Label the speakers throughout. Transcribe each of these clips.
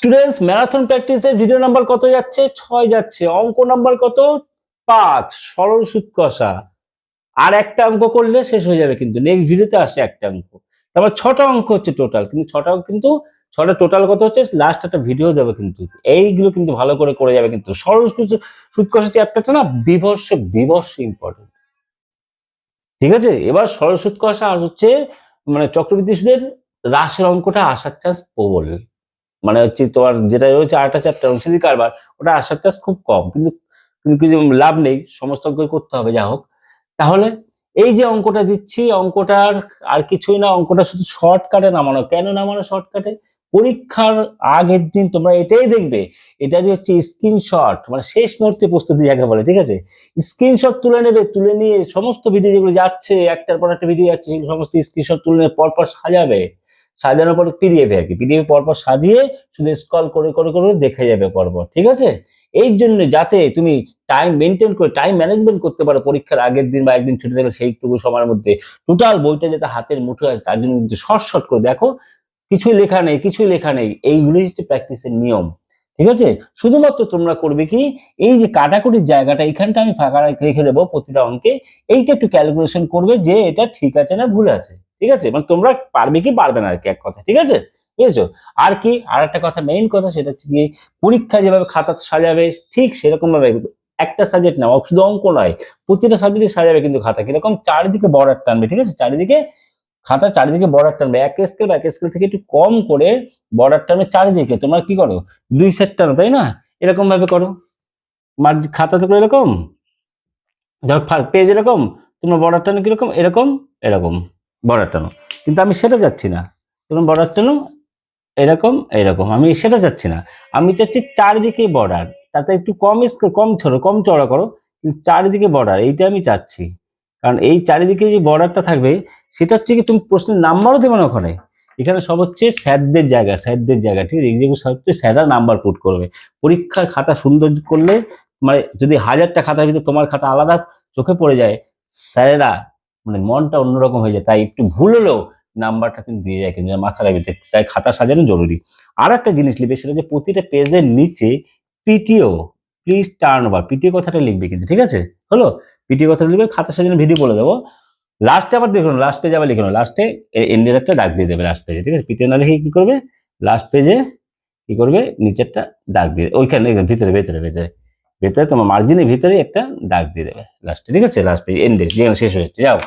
Speaker 1: Students marathon প্র্যাকটিসের video number কত যাচ্ছে? ছয় যাচ্ছে। অঙ্ক নাম্বার কত? পাঁচ। সরল সুদ কষা। আর একটা অঙ্ক করলে শেষ হয়ে যাবে কিন্তু। নেক্সট ভিডিওতে আসে একটা অঙ্ক। তারপর ছটা অঙ্ক হচ্ছে টোটাল কিন্তু ছটা কিন্তু, ছটা টোটাল কত হচ্ছে? লাস্ট একটা ভিডিও দেবে কিন্তু। এইগুলো কিন্তু ভালো করে করে যাবে কিন্তু। সরল সুদ- সুদ কষা চ্যাপ্টারটা না বিভর্ষ বিভর্ষ ইম্পর্টেন্ট ঠিক আছে? এবার সরল সুদ কষা আর হচ্ছে মানে চক্রবৃদ্ধি সুদের হ্রাসের অঙ্কটা আসার চান্স প্রবল। মানে হচ্ছে তোমার যেটা রয়েছে আটটা চ্যাপ্টার অংশীদি কারবার, ওটা আসার চান্স খুব কম। কিন্তু কিন্তু লাভ নেই, সমস্ত অঙ্কই করতে হবে, যা হোক। তাহলে এই যে অঙ্কটা দিচ্ছি, অঙ্কটার আর কিছুই না, অঙ্কটা শুধু শর্টকাটে নামানো। কেন নামানো শর্টকাটে পরীক্ষার আগের দিন তোমরা এটাই দেখবে, এটারই হচ্ছে স্ক্রিনশট মানে শেষ মুহূর্তে প্রস্তুতি যাকে বলে, ঠিক আছে? স্ক্রিনশট তুলে নেবে, তুলে নিয়ে সমস্ত ভিডিও যেগুলো যাচ্ছে, একটার পর একটা ভিডিও যাচ্ছে সেগুলো সমস্ত স্ক্রিনশট তুলে নিয়ে পরপর সাজাবে। সাজানোর পর পিডিএফ আর কি। পিডিএফ পরপর সাজিয়ে শুধু স্ক্রল করে করে করে দেখে যাবে পরপর, ঠিক আছে? এই জন্য যাতে তুমি টাইম মেনটেন করে টাইম ম্যানেজমেন্ট করতে পারো পরীক্ষার আগের দিন বা একদিন ছুটি থাকলে সেইটুকু সময়ের মধ্যে। টোটাল বইটা যাতে হাতের মুঠো আছে তার জন্য কিন্তু শর্ট শর্ট করে দেখো, কিছুই লেখা নেই, কিছুই লেখা নেই, এইগুলোই হচ্ছে প্র্যাকটিসের নিয়ম, ঠিক আছে? শুধুমাত্র তোমরা করবে কি, এই যে কাটাকুটির জায়গাটা এখানটা আমি ফাঁকা রেখে দেবো প্রতিটা অঙ্কে, এইটা একটু ক্যালকুলেশন করবে যে এটা ঠিক আছে না ভুল আছে। ঠিক আছে? মানে তোমরা পারবে কি পারবে না আর কি এক কথা, ঠিক আছে? বুঝেছ? আর কি, আর একটা কথা মেইন কথা সেটা হচ্ছে কি পরীক্ষা যেভাবে খাতা সাজাবে, ঠিক সেরকম ভাবে একটা সাবজেক্ট না শুধু অঙ্ক নয়, প্রতিটা সাবজেক্টে সাজাবে কিন্তু খাতা। কীরকম? চারিদিকে বর্ডার টানবে, ঠিক আছে? চারিদিকে খাতা চারিদিকে বর্ডার টানবে। এক স্কেল বা এক স্কেল থেকে একটু কম করে বর্ডার টানবে চারিদিকে। তোমরা কি করো? দুই সেট টানো, তাই না? এরকম ভাবে করো। মার, খাতা তো এরকম। ধর পেজ এরকম, তোমরা বর্ডার টানো কীরকম? এরকম এরকম। বর্ডার টানো কিন্তু আমি সেটা যাচ্ছি না। তোমরা বর্ডার টানো এরকম এরকম। আমি সেটা চাচ্ছি না। আমি চাচ্ছি চারিদিকে বর্ডার তাতে একটু কম কম ছোট, কম চড়া করো। কিন্তু চারিদিকে বর্ডার এইটা আমি চাচ্ছি। কারণ এই চারিদিকে যে বর্ডারটা থাকবে, সেটা হচ্ছে কি তুমি প্রশ্নের নাম্বারও দেবে না ওখানে। এখানে সব হচ্ছে স্যারদের জায়গা স্যারদের জায়গা, ঠিক সব হচ্ছে স্যাররা নাম্বার পুট করবে। পরীক্ষার খাতা সুন্দর করলে মানে যদি হাজারটা খাতার ভিতরে তোমার খাতা আলাদা চোখে পড়ে যায়, স্যারেরা মানে মনটা অন্যরকম হয়ে যায়। তাই একটু ভুল হলেও নাম্বারটা কিন্তু দিয়ে যায় কিন্তু মাথা রাখবে তাই খাতা সাজানো জরুরি। আর একটা জিনিস লিখবে, সেটা যে প্রতিটা পেজের নিচে PTO please turn over PTO কথাটা লিখবে কিন্তু, ঠিক আছে? হলো? পিটিও কথাটা লিখবে, খাতা সাজানো ভিডিও বলে দেবো। লাস্টে আবার দেখুন লাস্ট পেজে আবার লিখুন। লাস্টে এন্ডের একটা দাগ দিয়ে দেবে লাস্ট পেজে ঠিক আছে? পিটিও না লিখে কি করবে? লাস্ট পেজে কি করবে? নিচেরটা দাগ দিয়ে, ওইখানে ভিতরে, ভেতরে ভেতরে। ভেতরে তোমার মার্জিনের ভিতরে একটা দাগ দিয়ে দেবে। লাস্টে ঠিক আছে? লাস্টে এন্ডে যেখানে শেষ হয়েছে যাও।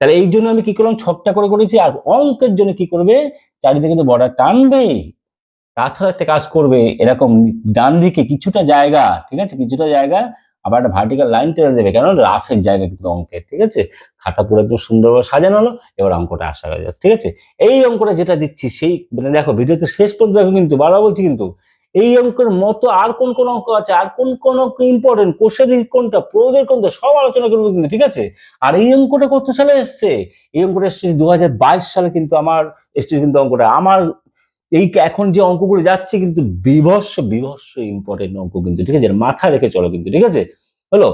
Speaker 1: তাহলে এই জন্য আমি কি করলাম? ছকটা করে করেছি আর অঙ্কের জন্য কি করবে? চারিদিকে কিন্তু বর্ডার টানবে। তাছাড়া একটা কাজ করবে। এরকম ডান দিকে কিছুটা জায়গা, ঠিক আছে? কিছুটা জায়গা আবার একটা ভার্টিক্যাল লাইন টেনে দেবে। কেন? রাফের জায়গা কিন্তু অঙ্কের, ঠিক আছে? খাতা পুরো একদম সুন্দরভাবে সাজানো হলো। এবার অঙ্কটা আসা হয়ে যাবে ঠিক আছে? এই অঙ্কটা যেটা দিচ্ছি, সেই মানে দেখো ভিডিওতে শেষ পর্যন্ত দেখো কিন্তু, বারবার বলছি কিন্তু এই অঙ্কের মতো আর কোন কোন অঙ্ক আছে, আর কোন কোন অঙ্ক ইম্পর্টেন্ট কোষের কোনটা প্রয়োগের কোনটা, সব আলোচনা করব কিন্তু, ঠিক আছে? আর এই অঙ্কটা কত সালে এসছে? এই অঙ্কটা এসছে দু হাজার বাইশ সালে কিন্তু আমার, এসছে কিন্তু অঙ্কটা। আমার এই এখন যে অঙ্কগুলো যাচ্ছে কিন্তু বিভৎস বিভৎস ইম্পর্টেন্ট অঙ্ক কিন্তু, ঠিক আছে? মাথায় রেখে চলো কিন্তু, ঠিক আছে? হলো?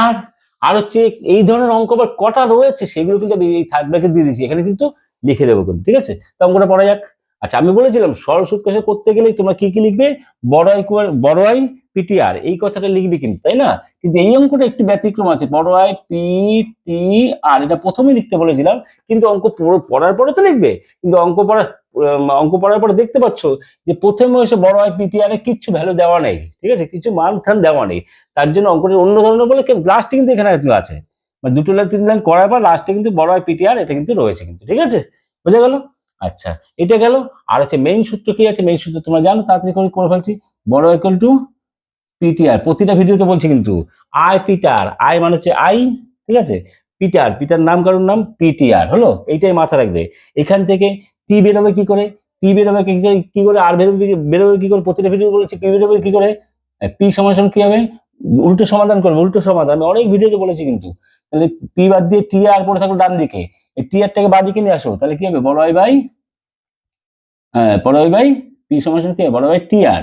Speaker 1: আর আর হচ্ছে এই ধরনের অঙ্ক আবার কটা রয়েছে, সেগুলো কিন্তু আমি এই থার্ড ব্র্যাকেট দিয়ে দিচ্ছি এখানে কিন্তু লিখে দেবো কিন্তু, ঠিক আছে? তো অঙ্কটা পড়া যাক। আচ্ছা আমি বলেছিলাম, সরল সুদ কষা করতে গেলে তোমরা কি কি লিখবে? বড় আই বড় আই পিটিআর, এই কথাটা লিখবে কিন্তু, তাই না? কিন্তু এই অঙ্কটা একটু ব্যতিক্রম আছে, বড় আই পি টি আর এটা প্রথমেই লিখতে বলেছিলাম, কিন্তু অঙ্ক পড়ার পরে তো লিখবে, কিন্তু অঙ্ক পড়া অঙ্ক পড়ার পরে দেখতে পাচ্ছ যে প্রথমে এসে বড় আই পিটিআর এ কিচ্ছু ভ্যালু দেওয়া নেই, ঠিক আছে? কিছু মান ঠান দেওয়া নেই, তার জন্য অঙ্কটা অন্য ধরনের বলে লাস্টে কিন্তু এখানে কিন্তু আছে মানে দুটো লাইন তিন লাইন করার পর লাস্টে কিন্তু বড় আই পিটিআর, এটা কিন্তু রয়েছে কিন্তু, ঠিক আছে? বোঝা গেল? আচ্ছা এটা গেল। আর হচ্ছে মেইন সূত্র কি আছে? মেইন সূত্র তোমরা জানো, তাড়াতাড়ি করে করে ফেলছি। বড় ইকুয়াল টু পিটিআর প্রতিটা ভিডিওতে বলছি কিন্তু আই পিটার আই মানে হচ্ছে আই ঠিক আছে? পিটার পিটার নাম কারোর নাম পিটিআর হলো? এইটাই মাথা রাখবে। এখান থেকে টি বেরোবে কি করে? টি বেরোবে কি করে? কি করে? আর বেরোবে বেরোবে কি করে? প্রতিটা ভিডিও বলেছি পি বেরোবে কি করে? পি সমাধান কি হবে? উল্টো সমাধান করবে, উল্টো সমাধান। আমি অনেক ভিডিওতে বলেছি কিন্তু, তাহলে পি বাদ দিয়ে টি আর পড়ে থাকল ডান দিকে। এই টি আরটাকে বাঁ দিকে নিয়ে আসো, তাহলে কি হবে? বড় হয় বাই? হ্যাঁ বড় হয় বাই? পি সমাধান কি বড় বাই টি আর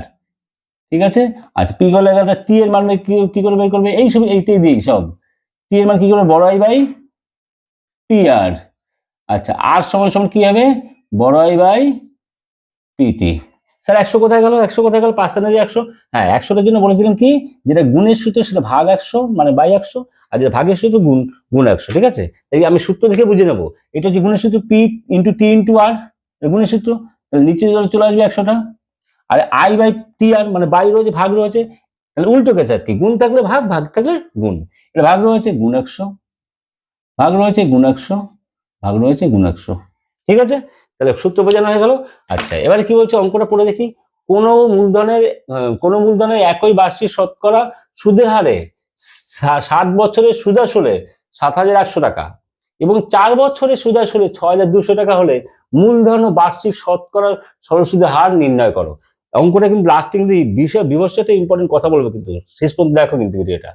Speaker 1: ঠিক আছে? আচ্ছা পি করলে একটা টি এর মান কি- করে বের করবে? এই সব, এইটাই দিই সব। টি এর মান কি করবে? বড় আই বাই? টি আর আচ্ছা আর সমান সমান কি হবে? বড় আই বাই পিটি স্যার, একশো কোথায় গেল? একশো কোথায় গেল? পার্সেন্টেজ একশো। হ্যাঁ একশোটার জন্য বলেছিলেন কি? যেটা গুণের সূত্র সেটা ভাগ একশো মানে বাই একশো, আর যেটা ভাগের সূত্র গুণ গুণ একশো, ঠিক আছে? এই আমি সূত্র দেখে বুঝে নেব। এটা হচ্ছে গুণের সূত্র P into T into R গুণের সূত্র। নিচে চলে আসবে একশোটা। আর আই বাই টি আর মানে বাই রয়েছে, ভাগ রয়েছে, তাহলে উল্টো গেছে আর কি। গুণ থাকলে ভাগ ভাগ থাকলে গুণ। এটা ভাগ রয়েছে, গুণ একশো। ভাগ রয়েছে, গুণ একশো। ভাগ রয়েছে, গুণ একশো। ঠিক আছে? তাহলে সূত্র বোঝানো হয়ে গেল। আচ্ছা এবারে কি বলছে? অঙ্কটা পড়ে দেখি। কোন মূলধনের কোন মূলধনের একই বার্ষিক শতকরা সুদের হারে সাত বছরের সুদ আসলে সাত হাজার একশো টাকা এবং চার বছরের সুদ আসলে ছ হাজার দুশো টাকা হলে মূলধন ও বার্ষিক শতকরা সরল সুদের হার নির্ণয় করো। অঙ্কটা কিন্তু লাস্ট কিন্তু বিষয় বিবর্ষটা ইম্পর্টেন্ট কথা বলব কিন্তু। শেষ পর্যন্ত দেখো কিন্তু ভিডিওটা।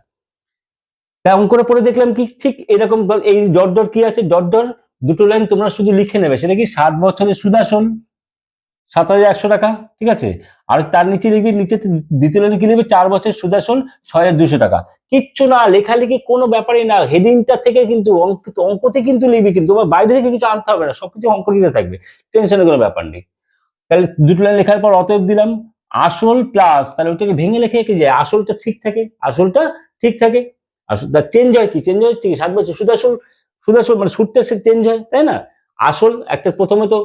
Speaker 1: তাই অঙ্কটা পড়ে দেখলাম কি? ঠিক এরকম, এই ডট ডট কি আছে? ডট ডট দুটো লাইন তোমরা শুধু লিখে নেবে। সেটা কি সাত বছরের সুদ আসল সাত হাজার একশো টাকা, ঠিক আছে? আর তার নিচে লিখবি, নিচে দ্বিতীয় লাইনে কি লিখবে? চার বছরের সুদ আসল ছয় হাজার দুশো টাকা। কিচ্ছু না, লেখালেখি কোনো ব্যাপারই না। হেডিংটা থেকে কিন্তু অঙ্ক, অঙ্কতে কিন্তু লিখবি কিন্তু বাইরে থেকে কিছু আনতে হবে না। সবকিছু অঙ্ক দিতে থাকবে। টেনশনের কোনো ব্যাপার নেই। তাহলে দুটো লাইন লেখার পর অতএব দিলাম, আসল প্লাস তাহলে ওটাকে ভেঙে লেখে কি যায়। আসলটা ঠিক থাকে, আসলটা ঠিক থাকে। আসল চেঞ্জ হয় কি? চেঞ্জ হচ্ছে কি? সাত বছর সুদ আসল সুদ আসল মানে সুদটা সে চেঞ্জ হয়, তাই না? আসল একটা প্রথমে তো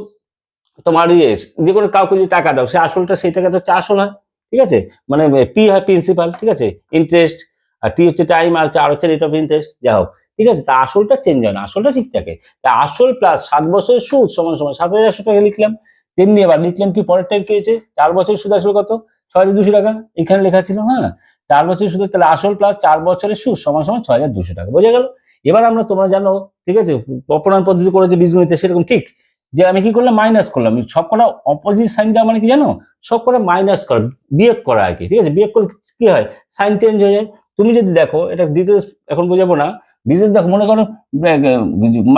Speaker 1: তোমার ইয়ে যে কোনো কাউকে যদি টাকা দাও, সে আসলটা সেই টাকা তো হচ্ছে আসল হয়, ঠিক আছে? মানে পি হয় প্রিন্সিপাল ঠিক আছে? ইন্টারেস্ট আর টি হচ্ছে টাইম আর চার হচ্ছে রেট অফ ইন্টারেস্ট যা হোক, ঠিক আছে? তা আসলটা চেঞ্জ হয় না, আসলটা ঠিক থাকে। তা আসল প্লাস সাত বছরের সুদ সমান সমান সাত হাজার একশো টাকা লিখলাম, তেমনি এবার লিখলাম কি পরের টাইম কি হয়েছে? চার বছরের সুদ আসল কত? ছয় হাজার দুশো টাকা, এখানে লেখা ছিল হ্যাঁ? চার বছরের সুদ তাহলে আসল প্লাস চার বছরের সুদ সমান সমান ছয় হাজার দুশো টাকা, বোঝা গেল? এবার আমরা তোমরা জানো, ঠিক আছে, অপরাণ পদ্ধতি করেছে বীজগণিতে, সেরকম ঠিক। যে আমি কি করলাম? মাইনাস করলাম। সব কটা অপোজিট সাইন দেওয়া মানে কি জানো? সব কটা মাইনাস করা, বিয়োগ করা আর কি, ঠিক আছে? বিয়োগ করলে কি হয়? সাইন চেঞ্জ হয়ে যায়। তুমি যদি দেখো, এটা ডিটেলস এখন বোঝাবো না। ডিটেলস দেখো, মনে করো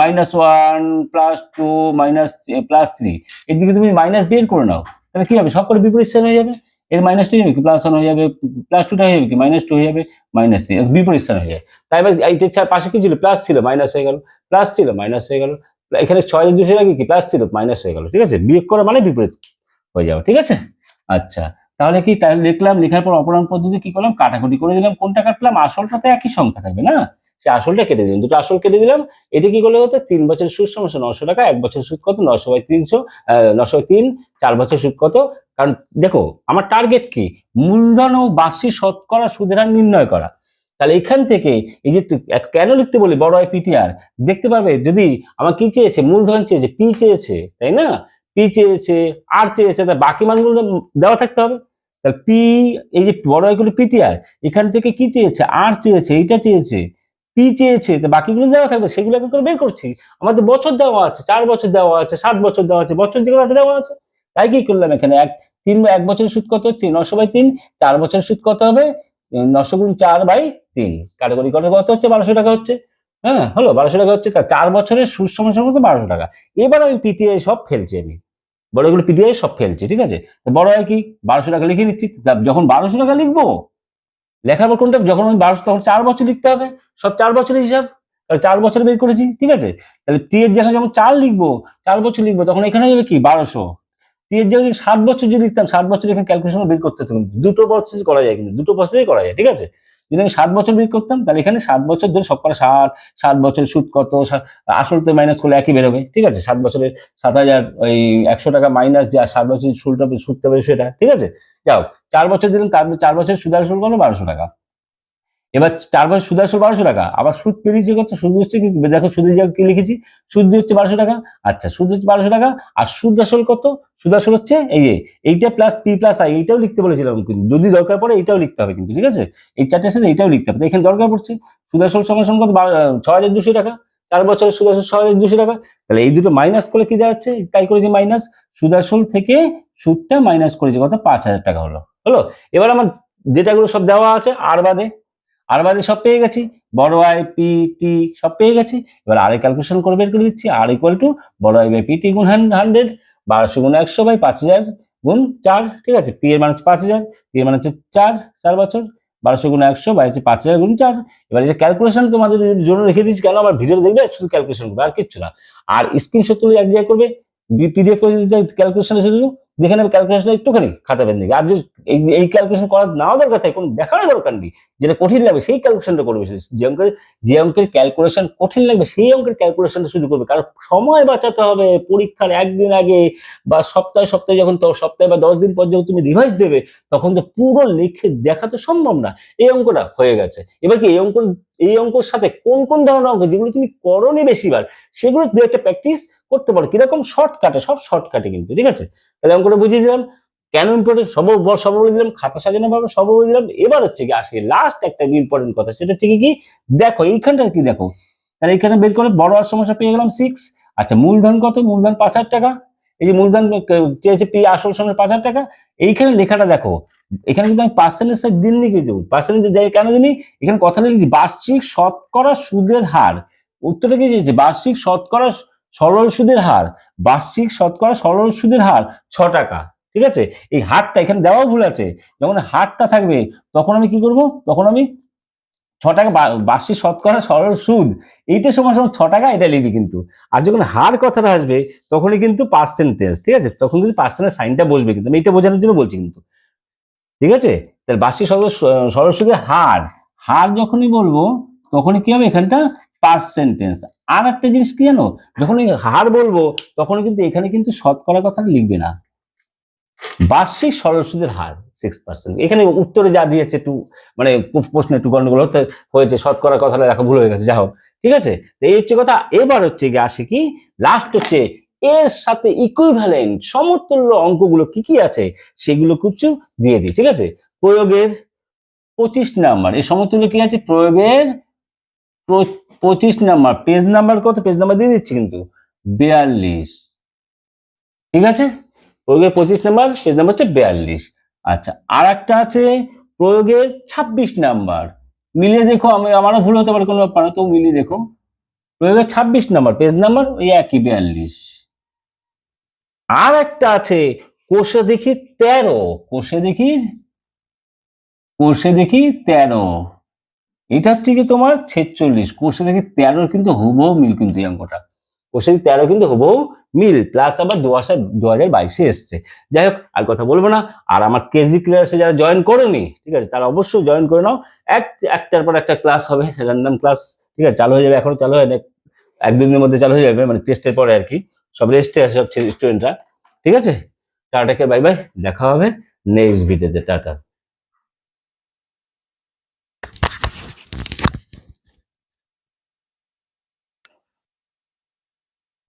Speaker 1: minus one plus two minus plus three এদিকে তুমি মাইনাস বের করে নাও। তাহলে কি হবে? সব করে বিপরীত সাইন হয়ে যাবে। এর মাইনাস টু যাবে কি? প্লাস ওয়ান হয়ে যাবে প্লাস টুটা হয়ে যাবে কি? মাইনাস টু হয়ে যাবে মাইনাস থ্রি বিপরীত সাইন হয়ে যায় তাই এবার এইটা ছাড়া পাশে কি ছিল? প্লাস ছিল মাইনাস হয়ে গেল প্লাস ছিল মাইনাস হয়ে গেল। এখানে ছয় হাজার দুশো লাগে কি? প্লাস ছিল মাইনাস হয়ে গেল, ঠিক আছে? বিয়োগ করা মানে বিপরীত হয়ে যাবে, ঠিক আছে? আচ্ছা তাহলে কি তাহলে লিখলাম, লেখার পর অপরাণ পদ্ধতি কি করলাম? কাটাকুটি করে দিলাম, কোনটা কাটলাম? আসলটা তো একই সংখ্যা থাকবে, না? সে আসলটা কেটে দিলাম, দুটো আসল কেটে দিলাম, এটা কি করলে হতো? তিন বছর সুদ সমস্যা, নশো টাকা, এক বছর সুদ কত? নশো বাই তিনশো নশো তিন, চার বছর সুদ কত? কারণ দেখো, আমার টার্গেট কি? মূলধন ও বার্ষিক শতকরা সুদের হার নির্ণয় করা। তাহলে এখান থেকে এই যে কেন লিখতে বলি বড় আই পিটিআর দেখতে পারবে, যদি আমার কি চেয়েছে? মূলধন চেয়েছে পি চেয়েছে, তাই না? পি চেয়েছে আর চেয়েছে, তা বাকি মানগুলো দেওয়া থাকতে হবে। তাহলে পি এই যে বড় আইগুলো পিটিআর এখান থেকে কি চেয়েছে? আর চেয়েছে, এইটা চেয়েছে। পি চেয়েছে, তো বাকিগুলো দেওয়া থাকবে, সেগুলো করে বের করছি। আমাদের বছর দেওয়া আছে, চার বছর দেওয়া আছে, সাত বছর দেওয়া আছে, বছর যেগুলো দেওয়া আছে। তাই কি করলাম এখানে? এক, তিন, এক বছরের সুদ কত নশো বাই তিন, চার বছরের সুদ কত হবে? নশো গুণ চার বাই তিন। কাটাগরি কত কত হচ্ছে? বারোশো টাকা হচ্ছে। হ্যাঁ হলো বারোশো টাকা হচ্ছে। তা চার বছরের সুদ সমস্যা মতো বারোশো টাকা। এবার আমি পিটিআই সব ফেলছি আমি। বড়গুলো পিটিআই সব ফেলছি, ঠিক আছে? তো বড় হয় কি? বারোশো টাকা লিখে নিচ্ছি। যখন বারোশো টাকা লিখব, লেখার পর কোনটা? যখন আমি বারোশো, তখন চার বছর লিখতে হবে। সব চার বছরের হিসাব। চার বছর বের করেছি, ঠিক আছে? তাহলে টি এর জায়গায় যখন চার লিখব, চার বছর লিখব, তখন এখানে যাবে কি? বারোশো। টি যদি সাত বছর যদি লিখতাম, সাত বছর এখানে ক্যালকুলেশন বের করতে হতো। দুটো প্রসেস করা যায় কিন্তু, দুটো প্রসেসই করা যায়, ঠিক আছে? যদি আমি সাত বছর বের করতাম, তাহলে এখানে সাত বছর ধরে সব করা ষাট সাত বছর সুদ কত আসল তো মাইনাস করলে একই বেরোবে, ঠিক আছে? সাত বছরে সাত হাজার ওই একশো টাকা মাইনাস যে সাত বছর সুদটা সুদটা বেরো সেটা, ঠিক আছে? যাও, চার বছর দিলেন তার চার বছর সুদ আসল করল বারোশো টাকা। এবার চার বছর সুদ আসল বারোশো টাকা, আবার সুদ পেরিয়েছে কত? সুদ হচ্ছে কি? দেখো সুদের জায়গায় কি লিখেছি? সুদ হচ্ছে বারোশো টাকা। আচ্ছা সুদ হচ্ছে বারোশো টাকা, আর সুদ আসল কত? সুদ আসল হচ্ছে এই যে, এইটা প্লাস পি প্লাস আই এইটাও লিখতে বলেছিলাম কিন্তু, যদি দরকার পড়ে এইটাও লিখতে হবে কিন্তু, ঠিক আছে? এই চারটের সাথে এইটাও লিখতে হবে। এখানে দরকার পড়ছে, সুদ আসল সঙ্গে সঙ্গে কত? ছ হাজার দুশো টাকা। চার বছরের সুদ আসল ছ হাজার দুশো টাকা। তাহলে এই দুটো মাইনাস করে কি দাঁড়াচ্ছে তাই করেছি মাইনাস সুদ আসল থেকে সুদটা মাইনাস করেছি কত? পাঁচ হাজার টাকা হলো। হলো? এবার আমার যেটাগুলো সব দেওয়া আছে, আর বাদে আর বাদে সব পেয়ে গেছি। বড় আই পি টি সব পেয়ে গেছি। এবার আর ক্যালকুলেশন করে বের করে দিচ্ছি। আর ইকুয়াল টু বড় আই বাই পি টি গুণ হান্ড্রেড বারোশো গুণ একশো বাই পাঁচ হাজার গুণ চার, ঠিক আছে? পি এর মানে হচ্ছে পাঁচ হাজার পি এর মানে হচ্ছে চার চার বছর, বারোশো গুণ একশো বাই হচ্ছে পাঁচ হাজার গুণ চার। এবার এটা ক্যালকুলেশন তোমাদের জন্য রেখে দিচ্ছি। কেন? আমার ভিডিও দেখবে, শুধু ক্যালকুলেশন করবে, আর কিচ্ছু না। আর স্ক্রিনশট তুলে এক জায়গায় করবে পিডিএফ করে দিতে ক্যালকুলেশন শুধু দেখে নেবে ক্যালকুলেশন একটুখানি খাতা পেন দিকে। আর যদি এই ক্যালকুলেশন করার নাও দরকার থাকে, কোনো দেখারও দরকার নেই, যেটা কঠিন লাগবে, সেই ক্যালকুলেশনটা করবে যে অঙ্কের যে অঙ্কের ক্যালকুলেশন কঠিন লাগবে, সেই অঙ্কের ক্যালকুলেশনটা শুধু করবে। কারণ সময় বাঁচাতে হবে, পরীক্ষার একদিন আগে বা সপ্তাহে সপ্তাহে যখন সপ্তাহে বা দশ দিন পর যখন তুমি রিভাইজ দেবে, তখন তো পুরো লিখে দেখা তো সম্ভব না। এই অঙ্কটা হয়ে গেছে। এবার কি, এই অঙ্ক এই অঙ্কর সাথে কোন কোন ধরনের অঙ্ক, যেগুলো তুমি করনি বেশিবার, সেগুলো দু একটা প্র্যাকটিস করতে পারো। কীরকম শর্টকাটে সব শর্টকাটে কিন্তু, ঠিক আছে? তাহলে করে বুঝিয়ে দিলাম? কেন ইম্পর্টেন্ট সব সব বলে দিলাম, খাতা সাজানো ভাবে সব বলে দিলাম। এবার হচ্ছে কি, আসে লাস্ট একটা ইম্পর্টেন্ট কথা, সেটা হচ্ছে কি দেখো এইখানটা কি দেখো? তাহলে এখানে বের করে বড় আর সমস্যা পেয়ে গেলাম সিক্স আচ্ছা মূলধন কত? মূলধন পাঁচ হাজার টাকা। এই যে মূলধন চেয়েছে পি, আসল সময় পাঁচ হাজার টাকা। এইখানে লেখাটা দেখো, এখানে কিন্তু আমি পার্সেন্টেজ দিন লিখে দেবো পার্সেন্টেজ দেয়, কেন জানি এখানে কথা লিখেছি বার্ষিক শতকরা সুদের হার। উত্তরটা কি দিয়েছে? বার্ষিক শতকরা সরল সুদের হার, বার্ষিক শতকরা সরল সুদের হার ছ টাকা, ঠিক আছে? এই হারটা এখানে দেওয়া ভুল আছে। যখন হারটা থাকবে, তখন আমি কি করব? তখন আমি ছ টাকা বার্ষিক শতকরা সরল সুদ এইটা সময় সময় ছ টাকা, এটা লিখবি কিন্তু। আর যখন হার কথাটা আসবে, তখনই কিন্তু পার্সেন্টেজ ঠিক আছে? তখন কিন্তু পার্সেন্টেজ সাইনটা বসবে কিন্তু। আমি এটা বোঝানোর জন্য বলছি কিন্তু। ঠিক আছে? তাহলে বার্ষিক সরল সরল সুদের হার হার যখনই বলব তখনই কি হবে এখানটা? পার্সেন্টেজ আর একটা জিনিস কি জানো? যখন হার বলব তখন কিন্তু এখানে কিন্তু শতকরা কথা লিখবে না। বার্ষিক সরল সুদের হার সিক্স পার্সেন্ট এখানে উত্তরে যা দিয়েছে টু মানে প্রশ্ন একটু গন্ডগোল হতে হয়েছে, শতকরা কথা লেখা ভুল হয়ে গেছে যা হোক। ঠিক আছে? এই হচ্ছে কথা। এবার হচ্ছে গিয়ে আসে কি? লাস্ট হচ্ছে, এর সাথে ইকুইভ্যালেন্ট সমতুল্য অঙ্কগুলো কি কি আছে? সেগুলো কিছু দিয়ে দিই, ঠিক আছে? প্রয়োগের পঁচিশ নাম্বার, এই সমতুল্য কি আছে? প্রয়োগের পঁচিশ নাম্বার পেজ নাম্বার কত? পেজ নাম্বার দিয়ে দিচ্ছি কিন্তু। বিয়াল্লিশ। ঠিক আছে? প্রয়োগের পঁচিশ নাম্বার পেজ নাম্বার হচ্ছে বিয়াল্লিশ। আচ্ছা আর একটা আছে প্রয়োগের ছাব্বিশ নাম্বার। মিলিয়ে দেখো, আমি, আমারও ভুল হতে পারে, কোনো ব্যাপার না তো মিলিয়ে দেখো। প্রয়োগের ছাব্বিশ নাম্বার পেজ নাম্বার ওই একই, বিয়াল্লিশ। আর একটা আছে, কোষে দেখি তেরো। কোষে দেখি কোষে দেখি তেরো। এটা হচ্ছে কি তোমার ছেচল্লিশ। কোষে দেখি তেরোর কিন্তু হুবহু মিল কিন্তু এই অঙ্কটা। কোষে তেরো কিন্তু হুবহু মিল প্লাস আবার দু হাজার দু হাজার বাইশে এসছে। যাই হোক, আর কথা বলব না। আর আমার কেজি ক্লাসে যারা জয়েন করেনি, ঠিক আছে, তারা অবশ্যই জয়েন করে নাও। এক, একটার পর একটা ক্লাস হবে র্যান্ডাম ক্লাস ঠিক আছে, চালু হয়ে যাবে, এখনও চালু হয়নি এক, দুদিনের মধ্যে চালু হয়ে যাবে মানে টেস্টের পরে আর কি। সব রেস্টে আছে সব স্টুডেন্টরা ঠিক আছে? টাটাকে বাই বাই দেখা হবে নেক্সট ভিডিওতে টাটা।